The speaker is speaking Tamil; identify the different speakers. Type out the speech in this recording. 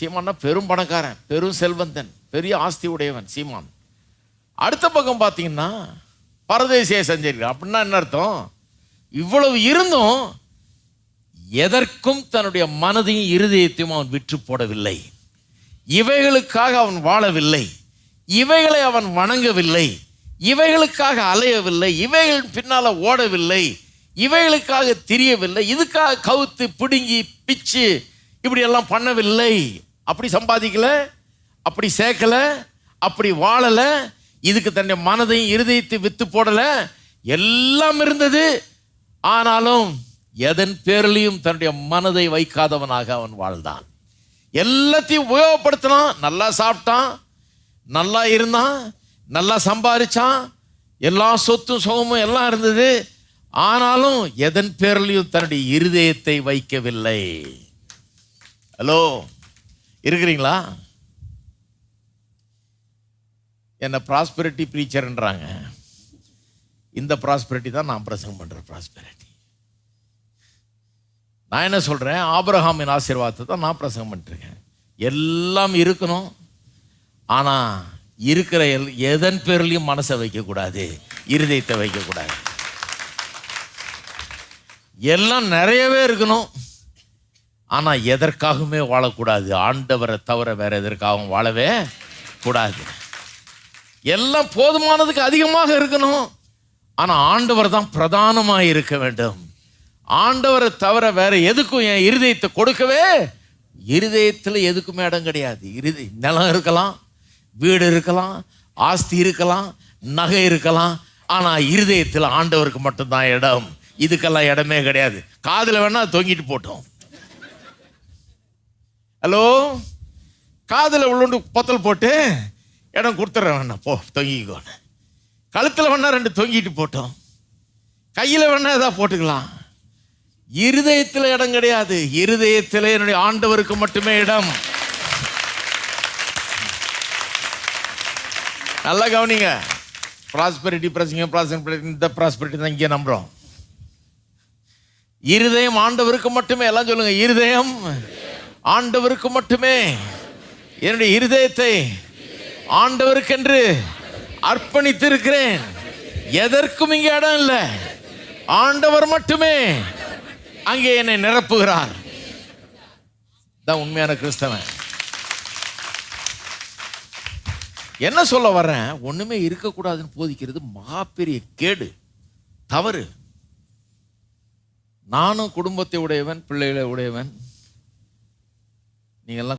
Speaker 1: சீமான்னா பெரும் பணக்காரன் பெரும் செல்வந்தன் பெரிய ஆஸ்தி உடையவன் சீமான். அடுத்த பக்கம் பார்த்தீங்கன்னா பரதேசியை செஞ்சிருக்கான் அப்படின்னா என்ன அர்த்தம்? இவ்வளவு இருந்தும் எதற்கும் தன்னுடைய மனதையும் இருதயத்தையும் அவன் விற்று போடவில்லை. இவைகளுக்காக அவன் வாழவில்லை. இவைகளை அவன் வணங்கவில்லை. இவைகளுக்காக அலையவில்லை. இவைகள் பின்னால் ஓடவில்லை. இவைகளுக்காக திரியவில்லை. இதுக்காக கவுத்து பிடுங்கி பிச்சு இப்படியெல்லாம் பண்ணவில்லை. அப்படி சம்பாதிக்கல அப்படி சேர்க்கல அப்படி வாழலை இதுக்கு தன்னுடைய மனதையும் இருதயத்தை வித்து போடலை எல்லாம் இருந்தது. ஆனாலும் எதன் பேரிலையும் தன்னுடைய மனதை வைக்காதவனாக அவன் வாழ்ந்தான். எல்லாத்தையும் உபயோகப்படுத்தினான் நல்லா சாப்பிட்டான் நல்லா இருந்தான் நல்லா சம்பாதிச்சான் எல்லா சொத்தும் சுகமும் எல்லாம் இருந்தது. ஆனாலும் எதன் பேரிலையும் தன்னுடைய இருதயத்தை வைக்கவில்லை. ஹலோ இருக்கிறீங்களா? என்ன ப்ராஸ்பெரிட்டி ப்ரீச்சர்ன்றாங்க இந்த ப்ராஸ்பெரிட்டி தான் நான் பிரசங்கம் பண்ணுற ப்ராஸ்பெரிட்டி நான் என்ன சொல்கிறேன் ஆபிரகாமின் ஆசீர்வாதத்தை தான் நான் பிரசங்கம் பண்ணிட்டுருக்கேன் எல்லாம் இருக்கணும். ஆனால் இருக்கிற எல் எதன் பேர்லையும் மனசை வைக்கக்கூடாது. இருதயத்தை வைக்கக்கூடாது. எல்லாம் நிறையவே இருக்கணும். ஆனால் எதற்காகவுமே வாழக்கூடாது. ஆண்டவரை தவிர வேற எதற்காகவும் வாழவே கூடாது. எல்லாம் போதுமானதுக்கு அதிகமாக இருக்கணும். ஆனால் ஆண்டவர் தான் பிரதானமாக இருக்க வேண்டும். ஆண்டவரை தவிர வேற எதுக்கும் என் இருதயத்தை கொடுக்கவே இருதயத்தில் எதுக்குமே இடம் கிடையாது. இருதி நிலம் இருக்கலாம் வீடு இருக்கலாம் ஆஸ்தி இருக்கலாம் நகை இருக்கலாம். ஆனால் இருதயத்தில் ஆண்டவருக்கு மட்டும்தான் இடம். இதுக்கெல்லாம் இடமே கிடையாது. காதில் வேணால் தொங்கிட்டு போட்டோம். ஹலோ? காதில் உள்ளுண்டு பொத்தல் போட்டு இடம் கொடுத்துட்றேன் வேணா போ தொங்கிக்கோன்னு கழுத்தில் வேணா ரெண்டு தொங்கிட்டு போட்டோம். கையில் வேணா எதாவது போட்டுக்கலாம். இருதயத்தில் இடம் கிடையாது. இருதயத்தில் என்னுடைய ஆண்டவருக்கு மட்டுமே இடம். நல்லா கவனிங்க. ப்ராஸ்பெரிட்டி பிரசிங்க ப்ராஸ்பெரிட்டி இந்த ப்ராஸ்பெரிட்டி தான் இங்கே நம்புகிறோம் இருதயம் ஆண்டவருக்கு மட்டுமே எல்லாம் சொல்லுங்க இருதயம். ஆண்டவருக்கு மட்டுமே. என்னுடைய இருதயத்தை ஆண்டவருக்கென்று அர்ப்பணித்திருக்கிறேன். எதற்கும் இங்கே இடம் இல்லை. ஆண்டவர் மட்டுமே அங்கே என்னை நிரப்புகிறார். தான் உண்மையான கிறிஸ்தவன். என்ன சொல்ல வர்றேன்? ஒன்றுமே இருக்கக்கூடாதுன்னு போதிக்கிறது மகாபெரிய கேடு. தவறு. நானும் குடும்பத்தை உடையவன் பிள்ளைகளை உடையவன் நீங்கெல்லாம்